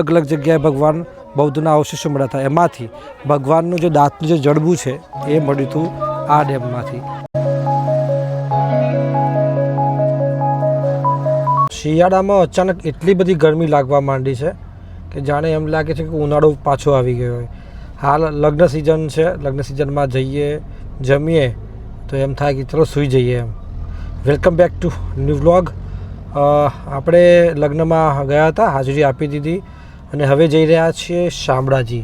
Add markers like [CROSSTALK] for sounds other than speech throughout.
અલગ અલગ જગ્યાએ ભગવાન બૌદ્ધના અવશેષો મળ્યા હતા. એમાંથી ભગવાનનું જે દાંતનું જે જડબું છે, એ મળ્યું હતું આ ડેમમાંથી. શિયાળામાં અચાનક એટલી બધી ગરમી લાગવા માંડી છે કે જાણે એમ લાગે છે કે ઉનાળો પાછો આવી ગયો હોય. હાલ લગ્ન સિઝન છે, લગ્ન સિઝનમાં જઈએ, જમીએ, તો એમ થાય કે ચલો સૂઈ જઈએ એમ. Welcome back to new vlog આપણે લગ્નમાં ગયા હતા, હાજરી આપી દીધી. અને હવે જઈ રહ્યા છીએ શામળાજી.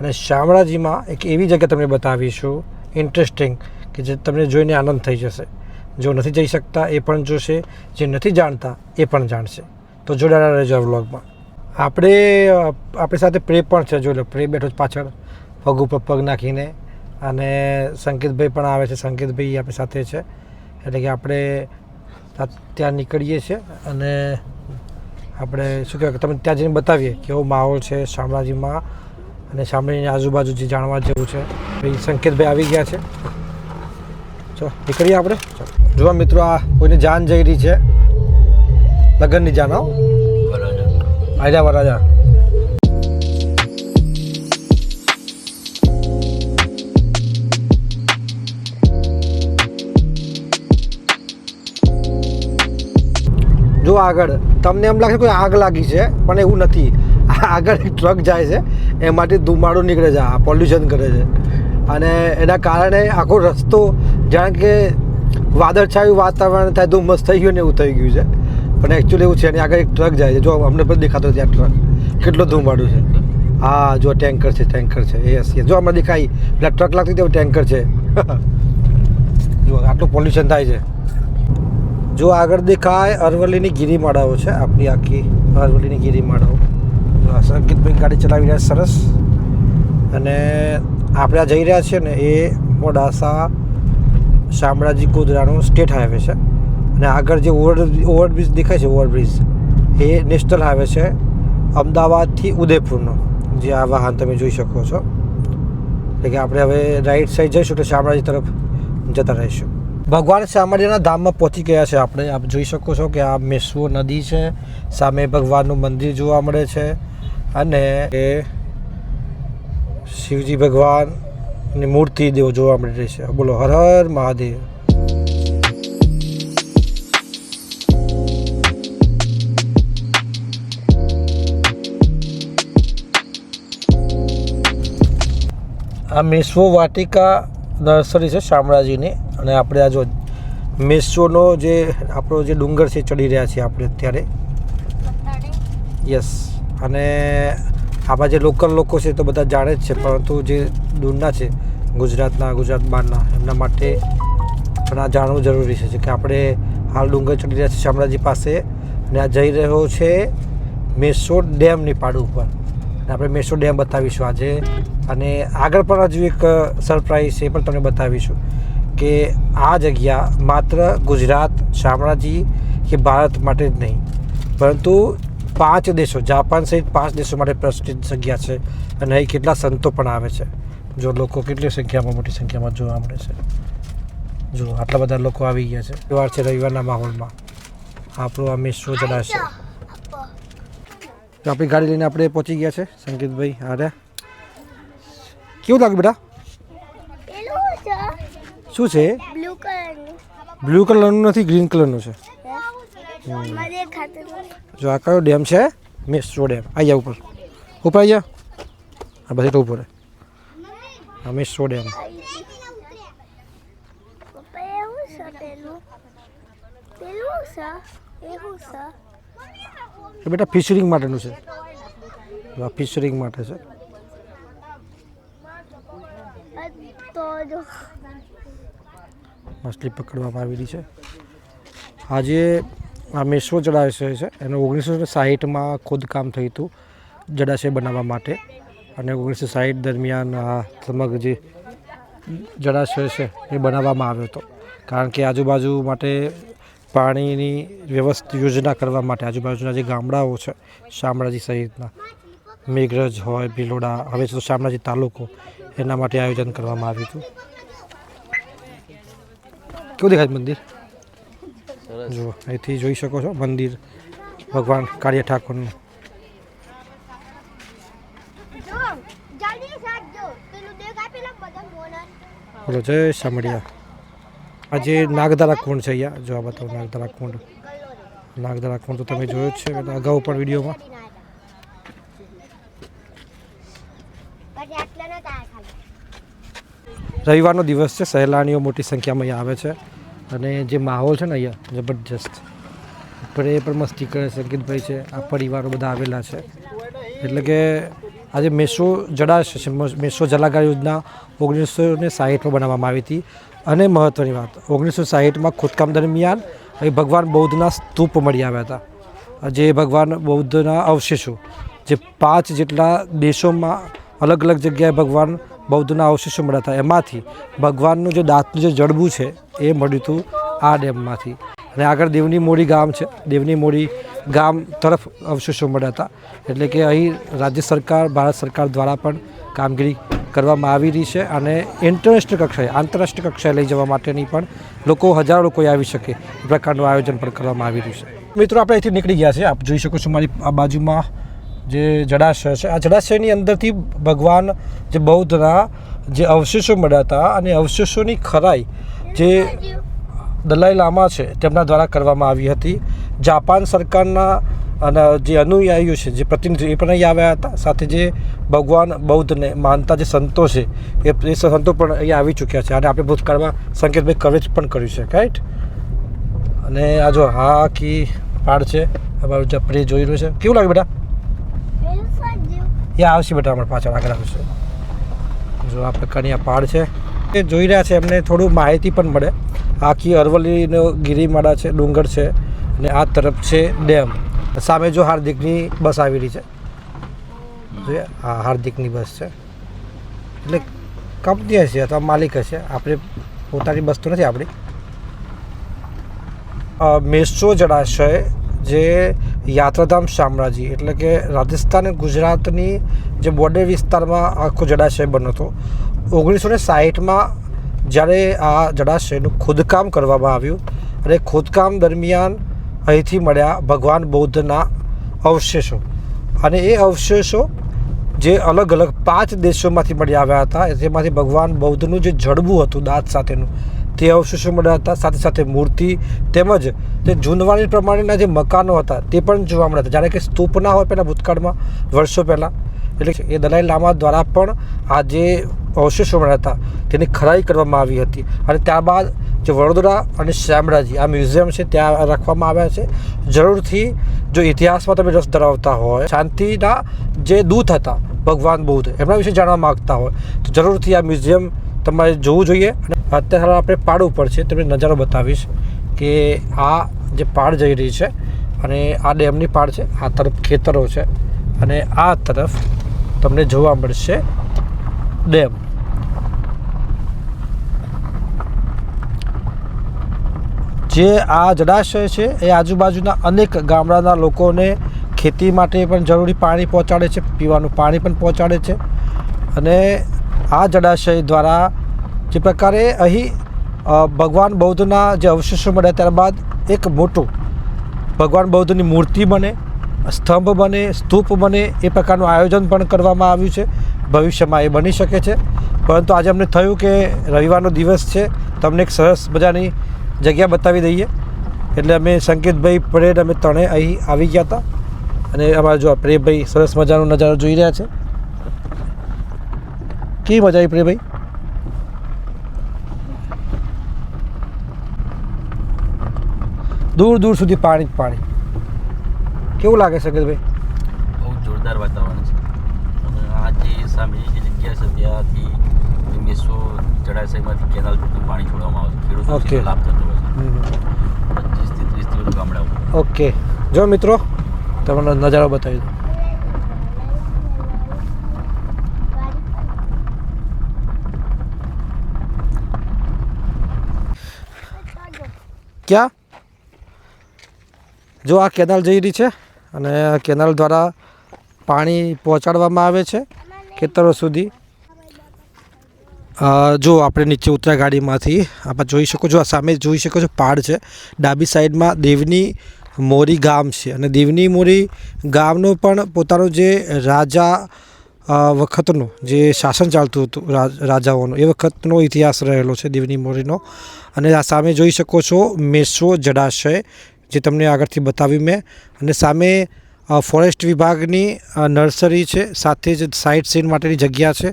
અને શામળાજીમાં એક એવી જગ્યા તમને બતાવીશું ઇન્ટરેસ્ટિંગ કે જે તમને જોઈને આનંદ થઈ જશે. જો નથી જઈ શકતા એ પણ જોશે, જે નથી જાણતા એ પણ જાણશે. તો જોડાયેલા રહેજો વ્લોગમાં. આપણે, આપણી સાથે પ્રે પણ છે જોઈ લો, પ્રે બેઠો જ પાછળ, પગ ઉપર પગ નાખીને. અને સંકેતભાઈ પણ આવે છે, સંકેતભાઈ આપણી સાથે છે. એટલે કે આપણે ત્યાં નીકળીએ છીએ અને આપણે શું કહેવાય તમે ત્યાં જઈને બતાવીએ કેવો માહોલ છે શામળાજીમાં અને શામળાજીની આજુબાજુ જે જાણવા જેવું છે. ભાઈ સંકેતભાઈ આવી ગયા છે. ચલો નીકળીએ આપણે. ચલો જોવા મિત્રો આ કોઈની જાન જઈ રહી છે. લગ્નની જાન હો. રાજા વરાજા જો આગળ, તમને એમ લાગે કોઈ આગ લાગી છે, પણ એવું નથી. આગળ એક ટ્રક જાય છે, એમાંથી ધુમાડો નીકળે છે, આ પોલ્યુશન કરે છે. અને એના કારણે આખો રસ્તો, જાણે કે વાદળછાયું વાતાવરણ થાય ધુમ્મસ થઈ ગયું ને એવું થઈ ગયું છે. પણ એકચ્યુઅલી એવું છે એની આગળ એક ટ્રક જાય છે. જો અમને પણ દેખાતો ત્યાં ટ્રક કેટલો ધુમાડો છે. હા, જો ટેન્કર છે ટેન્કર છે. યસ યસ જો અમને દેખાય, પેલા ટ્રક લાગતી તેવું ટેન્કર છે. [LAUGHS] જો આટલું પોલ્યુશન થાય છે. જો આગળ દેખાય અરવલ્લીની ગિરિમાળાઓ છે આપણી આખી અરવલ્લીની ગિરિમાળાઓ. જો આ સંકેતભાઈ ગાડી ચલાવી રહ્યા સરસ. અને આપણે આ જઈ રહ્યા છીએ ને, એ મોડાસા શામળાજી ગોધરાનો સ્ટેટ હાઈવે છે. અને આગળ જે ઓવર ઓવરબ્રિજ દેખાય છે, ઓવરબ્રિજ, એ નેશનલ હાઈવે છે, અમદાવાદથી ઉદયપુરનો. જે આ વાહન તમે જોઈ શકો છો. એટલે કે આપણે હવે રાઈટ સાઈડ જઈશું તો શામળાજી તરફ જતા રહીશું. ભગવાન શામળિયાના ધામમાં પહોંચી ગયા છે આપણે. આપ જોઈ શકો છો કે આ મેસવો નદી છે. સામે ભગવાનનું મંદિર જોવા મળે છે. અને એ શિવજી ભગવાનની મૂર્તિ દેવો જોવા મળી રહી છે. બોલો, હર હર મહાદેવ. આ મેસવો વાટિકા નર્સરી છે શામળાજીની. અને આપણે આ જો મેસોનો જે આપણો જે ડુંગર છે, ચડી રહ્યા છીએ આપણે અત્યારે. યસ. અને આપણા જે લોકલ લોકો છે તો બધા જાણે જ છે, પરંતુ જે દૂરના છે, ગુજરાતના, ગુજરાત બહારના, એમના માટે પણ આ જાણવું જરૂરી છે કે આપણે હાલ ડુંગર ચડી રહ્યા છીએ શામળાજી પાસે. અને આ જઈ રહ્યો છે મેસો ડેમની પાડ ઉપર. આપણે મેસો ડેમ બતાવીશું આજે. અને આગળ પણ હજુ એક સરપ્રાઈઝ એ પણ તમને બતાવીશું કે આ જગ્યા માત્ર ગુજરાત શામળાજી કે ભારત માટે જ નહીં પરંતુ પાંચ દેશો જાપાન સહિત પાંચ દેશો માટે પ્રસિદ્ધ જગ્યા છે અને અહીં કેટલા સંતો પણ આવે છે. જો લોકો કેટલી સંખ્યામાં મોટી સંખ્યામાં જોવા મળે છે. જો આટલા બધા લોકો આવી ગયા છે. રવિવાર છે રવિવારના માહોલમાં. આપણું આ મેસો જણાશે? આપણી ગાડી લઈને આપણે પહોંચી ગયા છે. સંકેતભાઈ હારે કેવું લાગે બેટા? શું છે? બ્લુ કલરનું. નથી ગ્રીન કલરનું છે. જો આ કયો ડેમ છે? મેસો ડેમ. આવી જા ઉપર. ઉપર આવી જા. હા બસ એટલું ઉપર હા. મેસો ડેમ. બેટા ફિશરિંગ માટેનું છે. ફિશરિંગ માટે છે આ તો માછલી પકડવામાં આવેલી છે. આજે આ મેશ્વો જળાશય છે. એનું ઓગણીસો સાહીઠમાં ખોદકામ થયું હતું જળાશય બનાવવા માટે. અને ઓગણીસો સાહીઠ દરમિયાન આ સમગ્ર જે જળાશય છે એ બનાવવામાં આવ્યો હતો. કારણ કે આજુબાજુ માટે પાણીની વ્યવસ્થિત યોજના કરવા માટે આજુબાજુના જે ગામડાઓ છે, શામળાજી સહિતના, મેઘરજ હોય, ભિલોડા, હવે તો શામળાજી તાલુકો એના માટે આયોજન કરવામાં આવ્યું હતું. કેવું દેખાય મંદિર? જુઓ અહીંથી જોઈ શકો છો મંદિર ભગવાન કાળિયા ઠાકોરનું બોલો જય શામળિયા આજે નાગદારા કુંડ છે અહીંયા. જો આ બતાવો નાગદારા કુંડ. નાગદારા કુંડ તો તમે જોયો જ છે. અગાઉ પણ વિડીયોમાં પછી આટલા ના તાર ખાલી રવિવારનો દિવસ છે, સહેલાણીઓ મોટી સંખ્યામાં અહીંયા આવે છે અને જે માહોલ છે ને અહીંયા, જબરજસ્ત. આપણે પણ મસ્તી કરે છે, અંકિતભાઈ છે, આ પરિવારો બધા આવેલા છે. એટલે કે આજે મેસો જળાશય મસ- જલાગાર યોજના ઓગણીસો ને સાહીઠમાં બનાવવામાં આવી હતી. અને મહત્ત્વની વાત, ઓગણીસો સાહીઠમાં ખોદકામ દરમિયાન અહીં ભગવાન બૌદ્ધના સ્તૂપ મળી આવ્યા હતા. જે ભગવાન બૌદ્ધના અવશેષો, જે પાંચ જેટલા દેશોમાં અલગ અલગ જગ્યાએ ભગવાન બૌદ્ધના અવશેષો મળ્યા હતા. એમાંથી ભગવાનનું જે દાંતનું જે જડબું છે, એ મળ્યું હતું આ ડેમમાંથી. અને આગળ દેવની મોડી ગામ છે. દેવની મોડી ગામ તરફ અવશેષો મળ્યા હતા. એટલે કે અહીં રાજ્ય સરકાર, ભારત સરકાર દ્વારા પણ કામગીરી કરવામાં આવી રહી છે અને ઇન્ટરનેશનલ કક્ષાએ, આંતરરાષ્ટ્રીય કક્ષાએ લઈ જવા માટેની પણ લોકો, હજારો લોકો આવી શકે એ પ્રકારનું આયોજન પણ કરવામાં આવી રહ્યું છે. મિત્રો, આપણે અહીંથી નીકળી ગયા છે આપ જોઈ શકો છો મારી આ બાજુમાં જે જળાશય છે. આ જળાશયની અંદરથી ભગવાન જે બૌદ્ધના જે અવશેષો મળ્યા હતા અને અવશેષોની ખરાઈ જે દલાઈ લામા છે તેમના દ્વારા કરવામાં આવી હતી. જાપાન સરકારના અને જે અનુયાયીઓ છે, જે પ્રતિનિધિ એ પણ અહીં આવ્યા હતા. સાથે જે ભગવાન બૌદ્ધને માનતા જે સંતો છે, એ એ સંતો પણ અહીંયા આવી ચૂક્યા છે. અને આપણે ભૂતકાળમાં સંકેતભાઈ કવરેજ પણ કર્યું છે. રાઈટ અને આ જો હા કી પાડ છે, અમારું જે જોઈ રહ્યું છે. કેવું લાગે બેટા? એ આવશે બેટા અમારે પાછળ આગળ આવશે જો આ પ્રકારની આ પહાડ છે. એ જોઈ રહ્યા છે, એમને થોડું માહિતી પણ મળે. આખી અરવલ્લીનો ગિરિમાળા છે, ડુંગર છે અને આ તરફ છે ડેમ. સામે જો હાર્દિકની બસ આવી રહી છે. જોઈએ હા હાર્દિકની બસ છે. એટલે કંપની હશે, અથવા માલિક હશે. આપણે પોતાની બસ તો નથી આપણી. મેસો જળાશય જે યાત્રાધામ શામળાજી એટલે કે રાજસ્થાન ગુજરાતની જે બોર્ડર વિસ્તારમાં આખો જળાશય બન્યો હતો. ઓગણીસો ને સાહીઠમાં જ્યારે આ જળાશયનું ખોદકામ કરવામાં આવ્યું અને ખોદકામ દરમિયાન અહીંથી મળ્યા ભગવાન બૌદ્ધના અવશેષો. અને એ અવશેષો જે અલગ અલગ પાંચ દેશોમાંથી મળી આવ્યા હતા તેમાંથી ભગવાન બૌદ્ધનું જે જડબું હતું દાંત સાથેનું તે અવશેષો મળ્યા હતા. સાથે સાથે મૂર્તિ તેમજ તે જૂનવાણી પ્રમાણેના જે મકાનો હતા તે પણ જોવા મળ્યા હતા. જાણે કે સ્તૂપ ના હોય પહેલાં ભૂતકાળમાં, વર્ષો પહેલાં. એટલે એ દલાઈ લામા દ્વારા પણ આ જે અવશેષો મળ્યા હતા તેની ખરાઈ કરવામાં આવી હતી. અને ત્યારબાદ જે વડોદરા અને શામળાજી આ મ્યુઝિયમ છે ત્યાં રાખવામાં આવ્યા છે. જરૂરથી જો ઇતિહાસમાં તમે રસ ધરાવતા હોય, શાંતિના જે દૂત હતા, ભગવાન બુદ્ધ, એમના વિશે જાણવા માગતા હોય, તો જરૂરથી આ મ્યુઝિયમ તમારે જોવું જોઈએ અને અત્યારે હાલ આપણે પાડ ઉપર છે, તમને નજારો બતાવીશ કે આ જે પાડ જઈ રહી છે અને આ ડેમની પાડ છે, આ તરફ ખેતરો છે અને આ તરફ તમને જોવા મળશે ડેમ. જે આ જળાશય છે, એ આજુબાજુના અનેક ગામડાના લોકોને ખેતી માટે પણ જરૂરી પાણી પહોંચાડે છે, પીવાનું પાણી પણ પહોંચાડે છે અને આ જળાશય દ્વારા જે પ્રકારે અહીં ભગવાન બૌદ્ધના જે અવશેષો મળ્યા ત્યારબાદ એક મોટું ભગવાન બૌદ્ધની મૂર્તિ બને, સ્તંભ બને, સ્તૂપ બને, એ પ્રકારનું આયોજન પણ કરવામાં આવ્યું છે. ભવિષ્યમાં એ બની શકે છે. પરંતુ આજે અમને થયું કે રવિવારનો દિવસ છે તમને એક સરસ મજાની જગ્યા બતાવી દઈએ. એટલે અમે સંકેતભાઈ પરેડ અમે ત્રણે અહીં આવી ગયા હતા. અને અમારા જો પ્રેમભાઈ સરસ મજાનો નજારો જોઈ રહ્યા છે. કેવી મજા આવી પ્રેમભાઈ? દૂર દૂર સુધી પાણી જ પાણી. કેવું લાગે છે ભાઈ બહુ જોરદાર વાતાવરણ છે. આ જે સામેની જે જગ્યા છે ત્યાંથી મેસો જળાશયમાંથી કેનાલ પાણી છોડવામાં આવે છે. ખેડૂતો. લાભ થતો હોય છે. પચીસથી ત્રીસથી વધુ ગામડાઓ. ઓકે. જો મિત્રો તમને નજારો બતાવી દઉં. ક્યાં? જો આ કેનાલ જઈ રહી છે અને કેનાલ દ્વારા પાણી પહોંચાડવામાં આવે છે ખેતરો સુધી. જો આપણે નીચે ઉતર્યા ગાડીમાંથી આપણે જોઈ શકો છો, આ સામે જોઈ શકો છો પહાડ છે. ડાબી સાઈડમાં દેવની મોરી ગામ છે અને દેવની મોરી ગામનો પણ પોતાનો જે રાજા વખતનું જે શાસન ચાલતું હતું રાજાઓનું, એ વખતનો ઇતિહાસ રહેલો છે દેવની મોરીનો. અને આ સામે જોઈ શકો છો મેસો જળાશય જે તમને આગળથી બતાવી મેં. અને સામે ફોરેસ્ટ વિભાગની નર્સરી છે, સાથે જ સાઇટ સીન માટેની જગ્યા છે.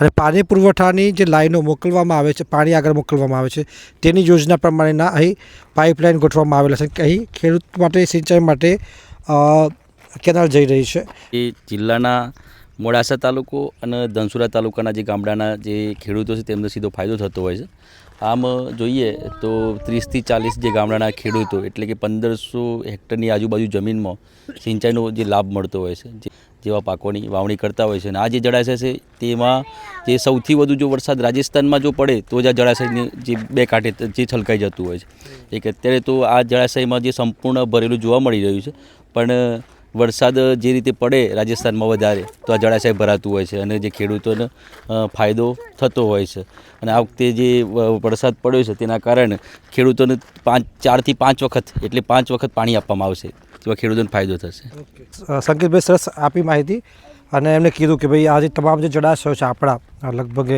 અને પાણી પુરવઠાની જે લાઈનો મોકલવામાં આવે છે, પાણી આગળ મોકલવામાં આવે છે, તેની યોજના પ્રમાણેના અહીં પાઇપલાઇન ગોઠવવામાં આવેલા છે. અહીં ખેડૂત માટે, સિંચાઈ માટે કેનાલ જઈ રહી છે. એ જિલ્લાના મોડાસા તાલુકો અને ધનસુરા તાલુકાના જે ગામડાના જે ખેડૂતો છે, તેમને સીધો ફાયદો થતો હોય છે. આમ જોઈએ તો ત્રીસથી ચાલીસ જે ગામડાના ખેડૂતો એટલે કે પંદરસો હેક્ટરની આજુબાજુ જમીનમાં સિંચાઈનો જે લાભ મળતો હોય છે જેવા પાકોની વાવણી કરતા હોય છે અને આ જે જળાશય છે તેમાં જે સૌથી વધુ જો વરસાદ રાજસ્થાનમાં જો પડે તો જ આ જળાશયની જે બે કાંઠે જે છલકાઈ જતું હોય છે. એક અત્યારે તો આ જળાશયમાં જે સંપૂર્ણ ભરેલું જોવા મળી રહ્યું છે, પણ વરસાદ જે રીતે પડે રાજસ્થાનમાં વધારે તો આ જળાશય ભરાતું હોય છે અને જે ખેડૂતોને ફાયદો થતો હોય છે. અને આ વખતે જે વરસાદ પડ્યો છે તેના કારણે ખેડૂતોને પાંચ ચારથી પાંચ વખત એટલે પાંચ વખત પાણી આપવામાં આવશે તેવા ખેડૂતોને ફાયદો થશે. સંકેતભાઈ સરસ આપી માહિતી. અને એમને કીધું કે ભાઈ આજે તમામ જે જળાશયો છે આપણા લગભગ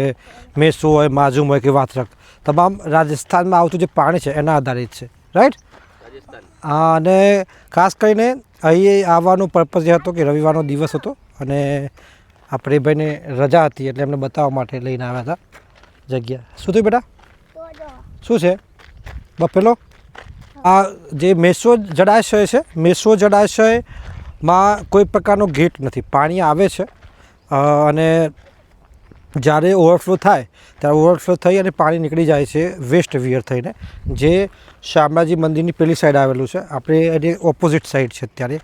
મેસો હોય માજુમ હોય કે વાથરક તમામ રાજસ્થાનમાં આવતું જે પાણી છે એના આધારિત છે. રાઈટ અને ખાસ કરીને અહીં આવવાનો પર્પઝ એ હતો કે રવિવારનો દિવસ હતો અને આ પ્રેભાઈને રજા હતી એટલે એમને બતાવવા માટે લઈને આવ્યા હતા જગ્યા. શું થયું બેટા? શું છે? બફેલો? આ જે મેસો જળાશય છે મેસો જળાશયમાં કોઈ પ્રકારનો ગેટ નથી. પાણી આવે છે અને જ્યારે ઓવરફ્લો થાય, ત્યારે ઓવરફ્લો થઈ અને પાણી નીકળી જાય છે વેસ્ટ વિયર થઈને, જે શામળાજી મંદિરની પેલી સાઈડ આવેલું છે. આપણે એની ઓપોઝિટ સાઈડ છે અત્યારે.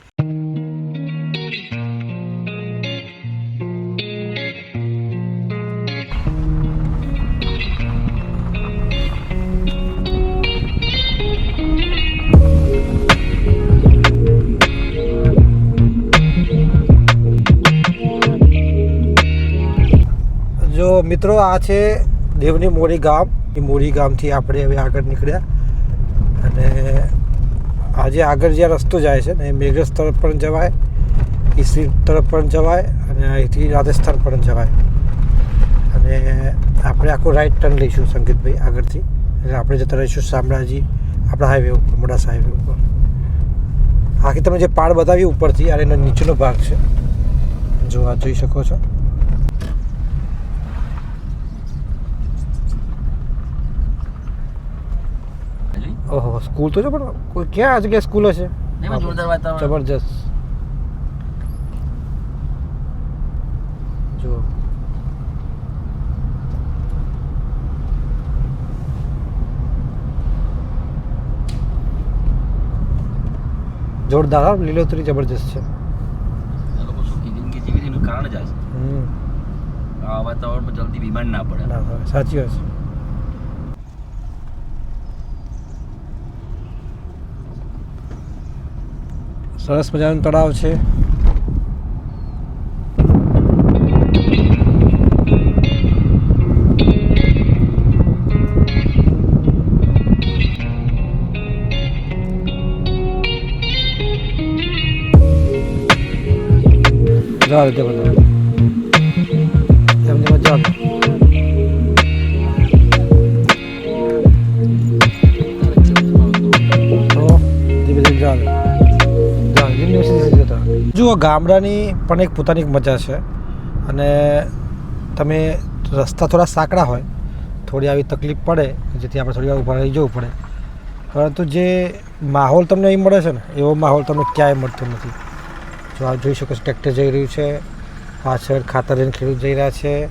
જો મિત્રો, આ છે દેવની મોરી ગામ. એ મોરી ગામથી આપણે હવે આગળ નીકળ્યા. અને આજે આગળ જ્યાં રસ્તો જાય છે ને, એ મેઘસ તરફ પણ જવાય ઈસરી તરફ પણ જવાય, અને અહીંથી રાજસ્થાન પણ જવાય. અને આપણે આખું રાઈટ ટર્ન લઈશું સંગીતભાઈ આગળથી. એટલે આપણે જતા રહીશું શામળાજી, આપણા હાઈવે ઉપર મોડાસા હાઈવે ઉપર. આખી તમે જે પાડ બતાવી ઉપરથી અને એનો નીચેનો ભાગ છે. જો આ જોઈ શકો છો. ઓહો સ્કૂલ તો છે પણ કોઈ ક્યાં આ જગ્યાએ સ્કૂલ હશે જોરદાર વાતાવરણ. જબરજસ્ત. જો. જોરદાર લીલોતરી જબરજસ્ત છે. કારણ જ આ વાતાવરણમાં જલ્દી બીમાર ના પડે. સાચી વાત છે. સરસ મજાનું તળાવ છે. દે બધા. જુઓ, ગામડાની પણ એક પોતાની મજા છે. અને તમે રસ્તા થોડા સાંકડા હોય, થોડી આવી તકલીફ પડે, જેથી આપણે થોડી વાર ઊભા રહી જવું પડે. પરંતુ જે માહોલ તમને અહીં મળે છે ને, એવો માહોલ તમને ક્યાંય મળતો નથી. જો આપ જોઈ શકો છો, ટ્રેક્ટર જઈ રહ્યું છે, પાછળ ખાતર લઈને ખેડૂત જઈ રહ્યા છે,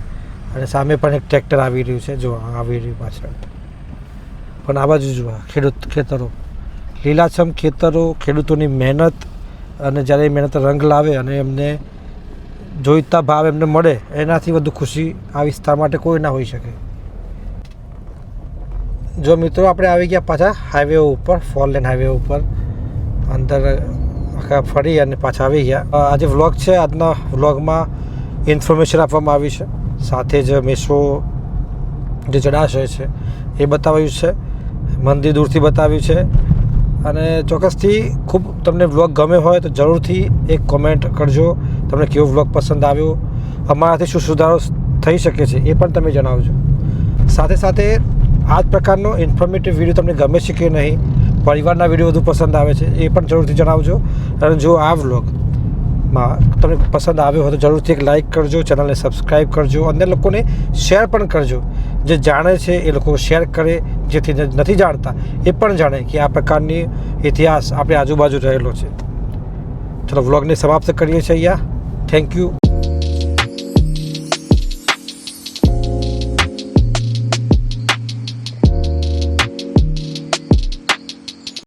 અને સામે પણ એક ટ્રેક્ટર આવી રહ્યું છે. જો આવી રહ્યું પાછળ. પણ આ બાજુ જુઓ, ખેડૂત ખેતરો. લીલાછમ ખેતરો, ખેડૂતોની મહેનત અને જ્યારે એ મહેનત રંગ લાવે અને એમને જોઈતા ભાવ એમને મળે, એનાથી વધુ ખુશી આ વિસ્તાર માટે કોઈ ના હોઈ શકે. જો મિત્રો, આપણે આવી ગયા પાછા હાઈવે ઉપર ફોર લેન હાઈવે ઉપર. અંદર આખા ફરી અને પાછા આવી ગયા. આજે વ્લોગ છે. આજના વ્લોગમાં ઇન્ફોર્મેશન આપવામાં આવી છે. સાથે જ મેસો જે જળાશય છે, એ બતાવ્યું છે. મંદિર દૂરથી બતાવ્યું છે. અને ચોક્કસથી ખૂબ તમને વ્લોગ ગમે હોય તો જરૂરથી એક કોમેન્ટ કરજો. તમને કેવો વ્લોગ પસંદ આવ્યો? અમારાથી શું સુધારો થઈ શકે છે એ પણ તમે જણાવજો. સાથે સાથે આ જ પ્રકારનો ઇન્ફોર્મેટિવ વીડિયો તમને ગમે છે કે નહીં, પરિવારના વીડિયો વધુ પસંદ આવે છે એ પણ જરૂરથી જણાવજો. અને જો આ વ્લોગમાં તમને પસંદ આવ્યો હોય તો જરૂરથી એક લાઇક કરજો, ચેનલને સબસ્ક્રાઈબ કરજો અન્ય લોકોને શેર પણ કરજો. જે જાણે છે એ લોકો શેર કરે, જેથી નથી જાણતા. એ પણ જાણે કે આ પ્રકારની ઇતિહાસ આપણી આજુબાજુ રહેલો છે. ચલો, વ્લોગને સમાપ્ત કરીએ છીએ અહીંયા. Thank you